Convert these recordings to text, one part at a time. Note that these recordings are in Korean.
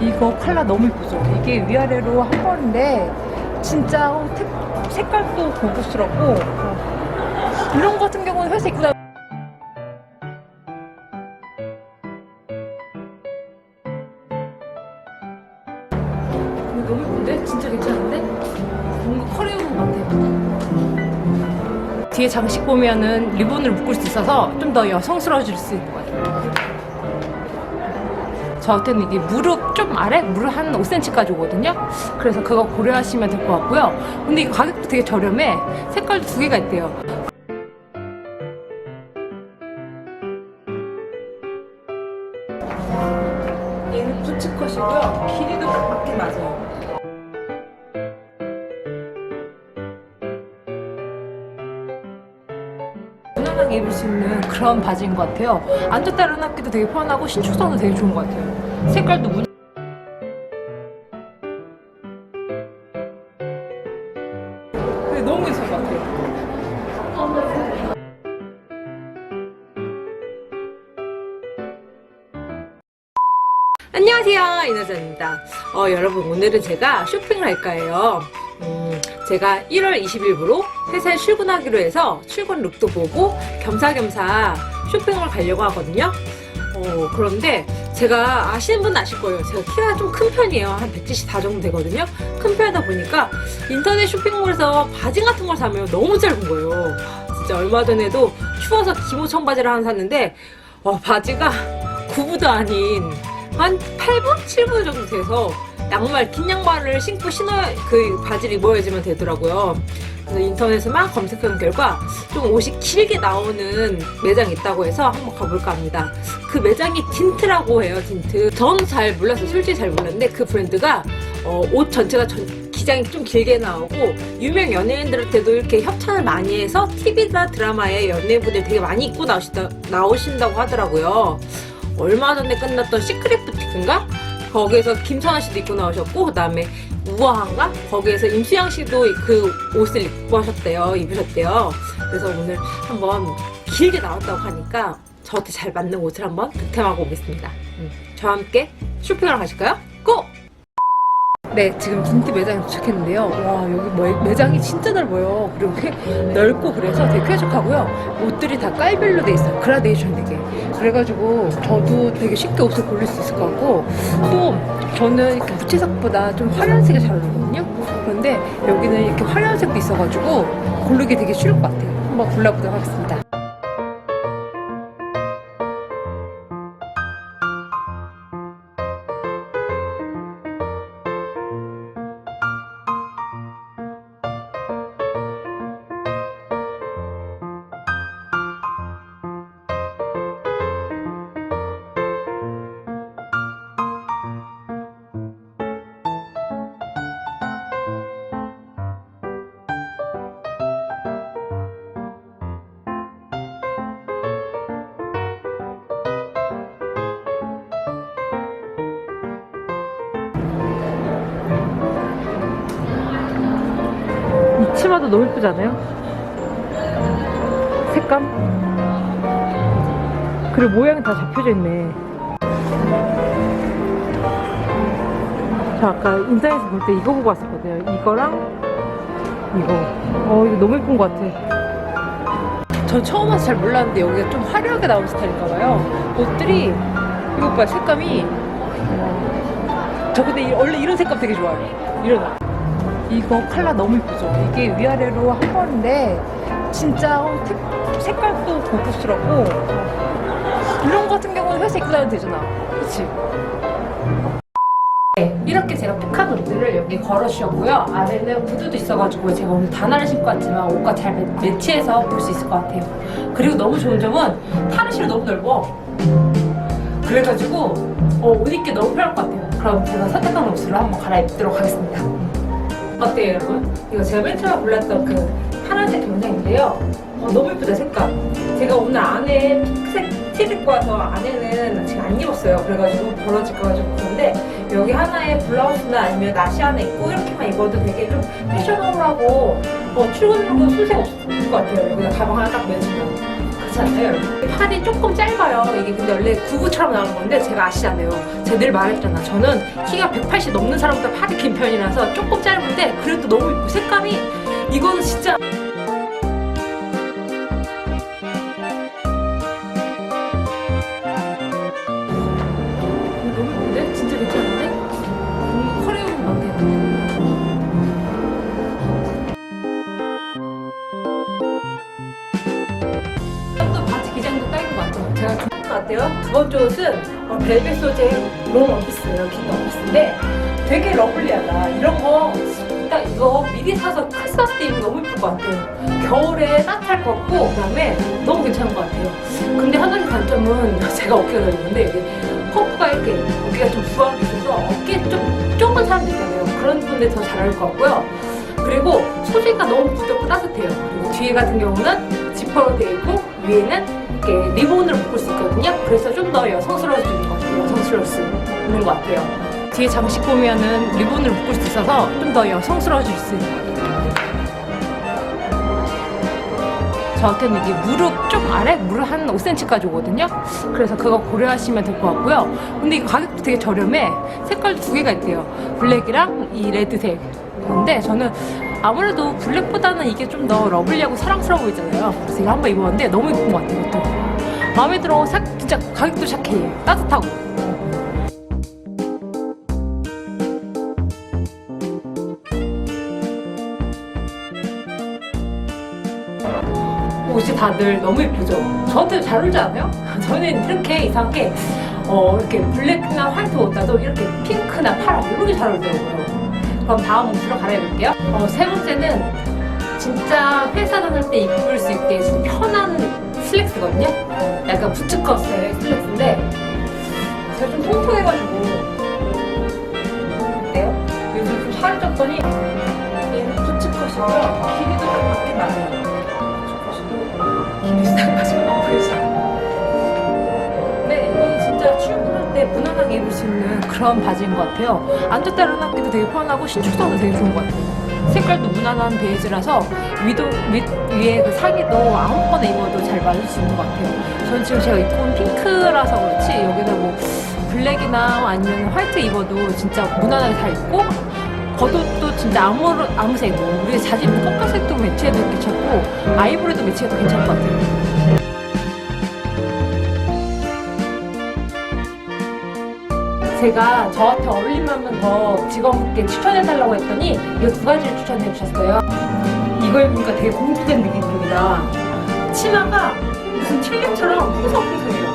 이거 컬러 너무 예쁘죠? 이게 위아래로 한 번인데 진짜 어, 색- 색깔도 고급스럽고 어, 이런 거 같은 경우는 회사 입고 다 이거 너무 예쁜데? 진짜 괜찮은데? 뭔가 커리어운 같아. 뒤에 장식 보면은 리본을 묶을 수 있어서 좀 더 여성스러워질 수 있는 것 같아요. 저한테는 이게 무릎 좀 아래? 무릎 한 5cm까지 오거든요? 그래서 그거 고려하시면 될 것 같고요. 근데 이거 가격도 되게 저렴해. 색깔도 두 개가 있대요. 얘는 부츠컷이고요. 길이도 딱 맞게 맞아요. 입을 수 있는 그런 바지인 것 같아요. 앉았다 일어나기도 되게 편하고 신축성도 되게 좋은 것 같아요. 색깔도 무... 근데 너무 괜찮은 것 같아요. 안녕하세요 이나자입니다. 어, 여러분 오늘은 제가 쇼핑을 할까 해요. 음, 제가 1월 20일부로 회사에 출근하기로 해서 출근 룩도 보고 겸사겸사 쇼핑을 가려고 하거든요 어, 그런데 제가 아시는 분은 아실 거예요 제가 키가 좀 큰 편이에요 한 174 정도 되거든요 큰 편이다 보니까 인터넷 쇼핑몰에서 바지 같은 걸 사면 너무 짧은 거예요 진짜 얼마 전에도 추워서 기모 청 바지를 하나 샀는데 와 바지가 구부도 아닌 한 8분? 7분 정도 돼서 양말, 긴 양말을 신고 신어, 그 바지를 입어야지만 되더라고요. 그래서 인터넷에 막 검색한 결과 좀 옷이 길게 나오는 매장이 있다고 해서 한번 가볼까 합니다. 그 매장이 딘트라고 해요, 딘트. 저는 잘 몰랐어요. 솔직히 잘 몰랐는데 그 브랜드가 어, 옷 전체가 전, 기장이 좀 길게 나오고 유명 연예인들한테도 이렇게 협찬을 많이 해서 TV나 드라마에 연예인분들 되게 많이 입고 나오신다, 나오신다고 하더라고요. 얼마 전에 끝났던 시크릿 부티크인가? 거기에서 김선아 씨도 입고 나오셨고, 그 다음에 우아한가? 거기에서 임수양 씨도 그 옷을 입고 하셨대요. 입으셨대요. 그래서 오늘 한번 길게 나왔다고 하니까 저한테 잘 맞는 옷을 한번 득템하고 오겠습니다. 음, 저와 함께 쇼핑하러 가실까요? 고! 네, 지금 딘트 매장에 도착했는데요. 와, 여기 뭐- 매장이 진짜 넓어요. 그리고 꽤 넓고 그래서 되게 쾌적하고요. 옷들이 다 깔별로 돼 있어요. 그라데이션 되게. 그래가지고 저도 되게 쉽게 옷을 고를 수 있을 것 같고 또 저는 이렇게 무채색보다 좀 화려한 색이 잘 어울리거든요. 그런데 여기는 이렇게 화려한 색도 있어가지고 고르기 되게 쉬울 것 같아요. 한번 골라보도록 하겠습니다. 치마도 너무 예쁘지 않아요? 색감? 그리고 모양이 다 잡혀져 있네. 저 아까 인터넷에서 볼 때 이거 보고 왔었거든요. 이거랑 이거. 어, 이거 너무 예쁜 것 같아. 저 처음 와서 잘 몰랐는데 여기가 좀 화려하게 나온 스타일인가 봐요. 옷들이 이거 봐 색감이 어. 저 근데 이- 원래 이런 색감 되게 좋아해요. 이런 이거 컬러 너무 예쁘죠? 이게 위아래로 한 번인데 진짜 어, 색- 색깔도 고급스럽고 어, 이런 거 같은 경우는 입고 다녀도 되잖아. 그치? 네, 이렇게 제가 픽한 옷들을 여기 걸어주셨고요. 아래는 구두도 있어가지고 제가 오늘 단화를 신고 왔지만 옷과 잘 매, 매치해서 볼 수 있을 것 같아요. 그리고 너무 좋은 점은 탈의실이 너무 넓어. 그래가지고 어, 옷 입기 너무 편할 것 같아요. 그럼 제가 선택한 옷으로 한번 갈아입도록 하겠습니다 어때요 여러분? 이거 제가 맨 처음에 골랐던 그 파란색 경장인데요. 어, 너무 예쁘다 색감. 제가 오늘 안에 핑크색 티 입고 와서 안에는 지금 안 입었어요. 그래가지고 벌어질까 가지고 그런데 여기 하나에 블라우스나 아니면 나시 하나 입고 이렇게만 입어도 되게 좀 패셔너블하고 어, 출근하고 수색 없을 것 같아요. 여기다 가방 하나 딱 매주면 여러분? 팔이 조금 짧아요. 이게 근데 원래 구구처럼 나오는 건데 제가 아시잖아요. 제가 늘 말했잖아. 저는 키가 180 넘는 사람보다 팔이 긴 편이라서 조금 짧은데 그래도 너무 이쁘 색감이 이거는 진짜 제가 좋은 것 같아요. 두 번째 옷은 어, 벨벳 소재 롱 원피스예요. 긴 원피스인데 되게 러블리하다. 이런 거 딱 이거 미리 사서 크리스마스 때 입으면 너무 예쁠 것 같아요. 겨울에 따뜻할 것 같고 그다음에 너무 괜찮은 것 같아요. 근데 한 가지 단점은 제가 어깨가 넓은데 여기 펌프가 이렇게 어깨가 좀 부하게 있어서 어깨 좀 좁은 사람들 있잖아요. 그런 분들 더 잘 어울릴 것 같고요. 그리고 소재가 너무 부드럽고 따뜻해요. 그리고 뒤에 같은 경우는 지퍼로 되어 있고 위에는 이렇게 리본으로 묶을 수 있거든요. 그래서 좀 더 여성스러워지는 것 같아요. 여성스러울 수 있는 것 같아요. 뒤에 장식 보면은 리본으로 묶을 수 있어서 좀 더 여성스러워질 수 있는 것 같아요. 저한테는 이게 무릎 좀 아래? 무릎 한 5cm까지 오거든요. 그래서 그거 고려하시면 될 것 같고요. 근데 이 가격도 되게 저렴해. 색깔도 두 개가 있대요. 블랙이랑 이 레드색. 근데 저는 아무래도 블랙보다는 이게 좀 더 러블리하고 사랑스러워 보이잖아요. 그래서 이거 한번 입어봤는데 너무 예쁜 것 같아요. 이것도. 마음에 들어. 사, 진짜 가격도 샤케해요. 따뜻하고. 옷이 다들 너무 예쁘죠? 저한테 잘 어울리지 않아요? 저는 이렇게 이상하게 어, 이렇게 블랙이나 화이트 옷다도 이렇게 핑크나 파란 이런 게 잘 어울리더라고요. 그럼 다음 옷으로 갈아입을게요. 어, 세 번째는 진짜 회사 다닐 때 입을 수 있게 진짜 편한 슬랙스거든요. 약간 부츠컷 스타일의 슬랙스인데 제가 좀 통통해가지고 어때요? 요즘 좀 살이 쪘더니 얘는 부츠컷이고요. 길이도 좀 맞아요. 비슷한 거죠. 그래 무난하게 입을 수 있는 그런 바지인 것 같아요. 앉았다 일어나기도 되게 편하고 신축성도 되게 좋은 것 같아요. 색깔도 무난한 베이지라서 위도 윗 위에 그 상의도 아무거나 입어도 잘 맞을 수 있는 것 같아요. 저는 지금 제가 입고 온 핑크라서 그렇지 여기다 뭐 블랙이나 아니면 화이트 입어도 진짜 무난하게 잘 입고 겉옷도 진짜 아무 아무 색, 뭐 우리 자주 입는 검정색도 매치해도 괜찮고 아이보리도 매치해도 괜찮을 것 같아요. 제가 저한테 어울릴만한 더 직원분께 추천해달라고 했더니 이 두 가지를 추천해 주셨어요. 이거 입으니까 되게 공주된 느낌이 듭니다. 치마가 무슨 칠력처럼 푸석푸석해요.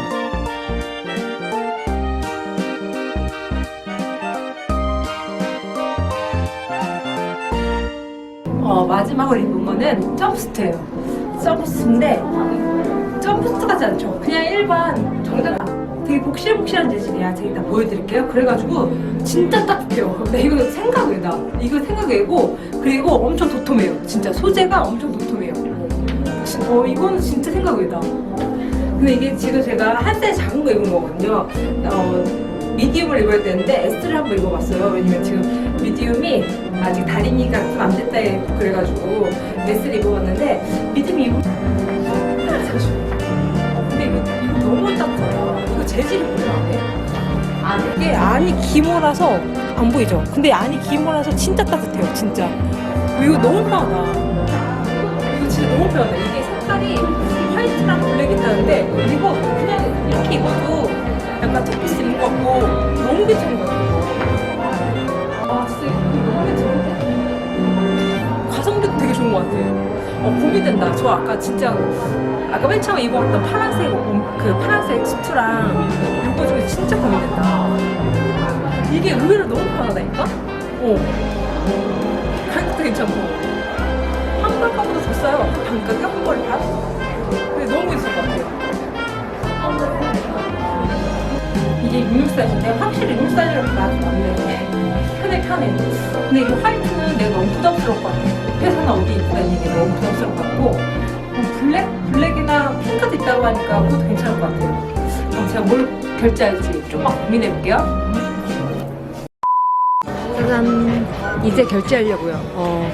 어, 마지막으로 입은 거는 점프스트예요. 점프스트인데 점프스트 같지 않죠? 그냥 일반 정장 되게 복실복실한 재질이야. 제가 이따 보여드릴게요. 그래가지고 진짜 따뜻해요. 근데 이거 생각 외다. 이거 생각 외고 그리고 엄청 도톰해요. 진짜 소재가 엄청 도톰해요. 진- 어 이거는 진짜 생각 외다. 근데 이게 지금 제가 한 사이즈 작은 거 입은 거거든요. 어, 미디움을 입어야 되는데 S를 한번 입어봤어요. 왜냐면 지금 미디움이 아직 다리미가 좀 안 됐다 해고 그래가지고 S를 입어봤는데 미디움이 입으면 재질이 뭐야? 안에? 이게 안이 기모라서 안 보이죠? 근데 안이 기모라서 진짜 따뜻해요. 진짜. 이거 너무 편하다. 이거 진짜 너무 편하다. 이게 색깔이 화이트랑 블랙 있다는데 이거 그냥 이렇게 입어도 약간 투피스 입는 것 같고 너무 괜찮은 것 같아요. 아 진짜 이거 너무 괜찮은데? 가성비도 되게 좋은 것 같아요. 어, 고민된다. 저 아까 진짜 아까 맨 처음에 입어봤던 파란색 옷, 그 파란색 수트랑 이거 중에 진짜 고민된다. 이게 의외로 너무 편하다니까? 어. 가격도 괜찮고 한 벌값보다 더 싸요. 반값 한 벌값? 근데 너무 괜찮은 것 같아요. 이게 66 사이즈인데 확실히 66 사이즈랑 맞네. 편해 편해. 근데 이거 화이트는 내가 너무 부담스러울 것 같아. 회사나 어디 입고 다니기 너무 부담스러울 것 같고 뭐 블랙? 블랙이나 핑크도 있다고 하니까 그것도 괜찮을 것 같아요. 그럼 제가 뭘 결제할지 좀만 고민해볼게요. 짜잔. 이제 결제하려고요. 어,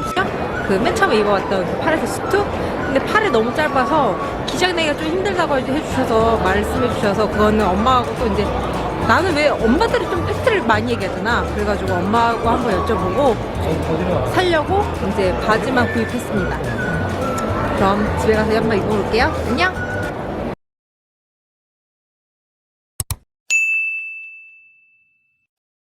그맨 처음에 입어봤던 그 파란색 수트 근데 팔이 너무 짧아서 기장 내기가 좀 힘들다고 해주셔서 말씀해 주셔서 그거는 엄마하고 또 이제 나는 왜 엄마들이 좀 팩트를 많이 얘기하잖아. 그래가지고 엄마하고 한번 여쭤보고 살려고 이제 바지만 구입했습니다. 그럼 집에 가서 한번 입어볼게요. 안녕!